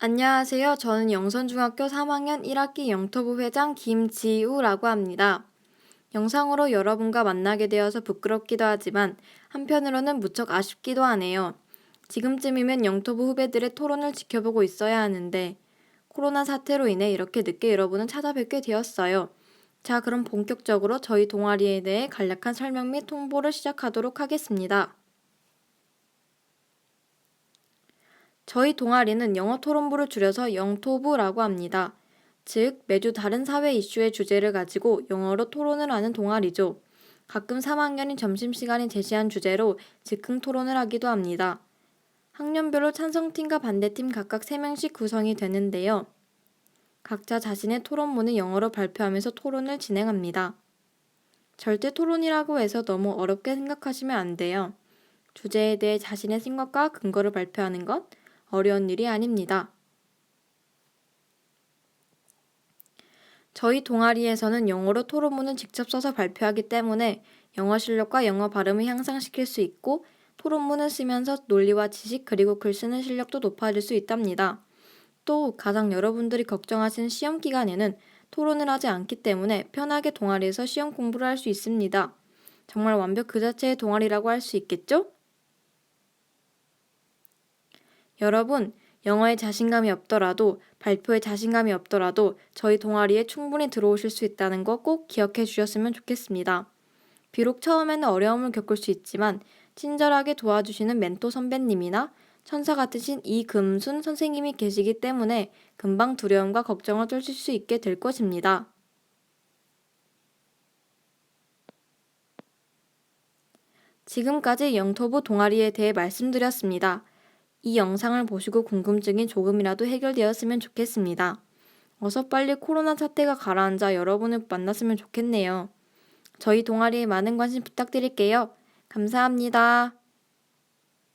안녕하세요. 저는 영선중학교 3학년 1학기 영토부 회장 김지우라고 합니다. 영상으로 여러분과 만나게 되어서 부끄럽기도 하지만 한편으로는 무척 아쉽기도 하네요. 지금쯤이면 영토부 후배들의 토론을 지켜보고 있어야 하는데 코로나 사태로 인해 이렇게 늦게 여러분을 찾아뵙게 되었어요. 자, 그럼 본격적으로 저희 동아리에 대해 간략한 설명 및 통보를 시작하도록 하겠습니다. 저희 동아리는 영어 토론부를 줄여서 영토부라고 합니다. 즉, 매주 다른 사회 이슈의 주제를 가지고 영어로 토론을 하는 동아리죠. 가끔 3학년이 점심시간에 제시한 주제로 즉흥 토론을 하기도 합니다. 학년별로 찬성팀과 반대팀 각각 3명씩 구성이 되는데요. 각자 자신의 토론문을 영어로 발표하면서 토론을 진행합니다. 절대 토론이라고 해서 너무 어렵게 생각하시면 안 돼요. 주제에 대해 자신의 생각과 근거를 발표하는 것 어려운 일이 아닙니다. 저희 동아리에서는 영어로 토론문을 직접 써서 발표하기 때문에 영어 실력과 영어 발음을 향상시킬 수 있고 토론문을 쓰면서 논리와 지식 그리고 글 쓰는 실력도 높아질 수 있답니다. 또 가장 여러분들이 걱정하시는 시험 기간에는 토론을 하지 않기 때문에 편하게 동아리에서 시험 공부를 할 수 있습니다. 정말 완벽 그 자체의 동아리라고 할 수 있겠죠? 여러분, 영어에 자신감이 없더라도 발표에 자신감이 없더라도 저희 동아리에 충분히 들어오실 수 있다는 거 꼭 기억해 주셨으면 좋겠습니다. 비록 처음에는 어려움을 겪을 수 있지만 친절하게 도와주시는 멘토 선배님이나 천사 같으신 이금순 선생님이 계시기 때문에 금방 두려움과 걱정을 떨칠 수 있게 될 것입니다. 지금까지 영토부 동아리에 대해 말씀드렸습니다. 이 영상을 보시고 궁금증이 조금이라도 해결되었으면 좋겠습니다. 어서 빨리 코로나 사태가 가라앉아 여러분을 만났으면 좋겠네요. 저희 동아리에 많은 관심 부탁드릴게요. 감사합니다.